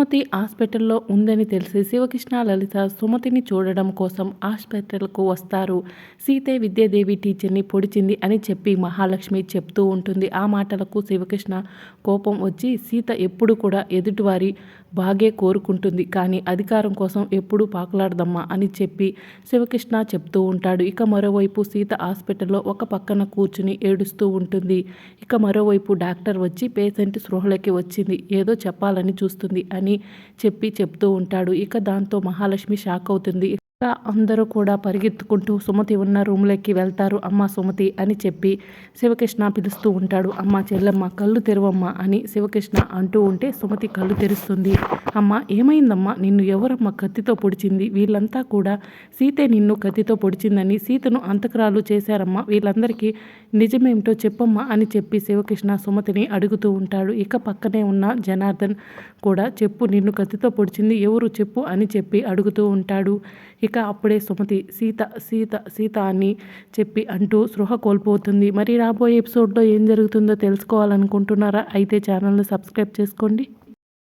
సుమతి హాస్పిటల్లో ఉందని తెలిసి శివకృష్ణ లలిత సుమతిని చూడడం కోసం హాస్పిటల్కు వస్తారు. సీతే విద్యాదేవి టీచర్ని పొడిచింది అని చెప్పి మహాలక్ష్మి చెప్తూ ఉంటుంది. ఆ మాటలకు శివకృష్ణ కోపం వచ్చి సీత ఎప్పుడు కూడా ఎదుటివారి బాగే కోరుకుంటుంది. కానీ అధికారం కోసం ఎప్పుడూ పాకులాడదమ్మా అని చెప్పి శివకృష్ణ చెప్తూ ఉంటాడు. ఇక మరోవైపు సీత హాస్పిటల్లో ఒక పక్కన కూర్చుని ఏడుస్తూ ఉంటుంది. ఇక మరోవైపు డాక్టర్ వచ్చి పేషెంట్ స్పృహలోకి వచ్చింది. ఏదో చెప్పాలని చూస్తుంది అని చెప్పి చెప్తూ ఉంటాడు. ఇక దాంతో మహాలక్ష్మి షాక్ అవుతుంది. ఇక అందరూ కూడా పరిగెత్తుకుంటూ సుమతి ఉన్న రూమ్లోకి వెళ్తారు. అమ్మ సుమతి అని చెప్పి శివకృష్ణ పిలుస్తూ ఉంటాడు. అమ్మ చెల్లమ్మ కళ్ళు తెరువమ్మ అని శివకృష్ణ అంటూ ఉంటే సుమతి కళ్ళు తెరుస్తుంది. అమ్మ ఏమైందమ్మా? నిన్ను ఎవరమ్మ కత్తితో పొడిచింది? వీళ్ళంతా కూడా సీతే నిన్ను కత్తితో పొడిచిందని సీతను అంతకరాలు చేశారమ్మా. వీళ్ళందరికీ నిజమేమిటో చెప్పమ్మా అని చెప్పి శివకృష్ణ సుమతిని అడుగుతూ ఉంటాడు. ఇక పక్కనే ఉన్న జనార్దన్ కూడా చెప్పు నిన్ను కత్తితో పొడిచింది ఎవరు చెప్పు అని చెప్పి అడుగుతూ ఉంటాడు. ఇక అప్పుడే సుమతి సీత సీత సీత అని చెప్పి అంటూ సృహ కోల్పోతుంది. మరి రాబోయే ఎపిసోడ్లో ఏం జరుగుతుందో తెలుసుకోవాలనుకుంటున్నారా? అయితే ఛానల్ని సబ్స్క్రైబ్ చేసుకోండి.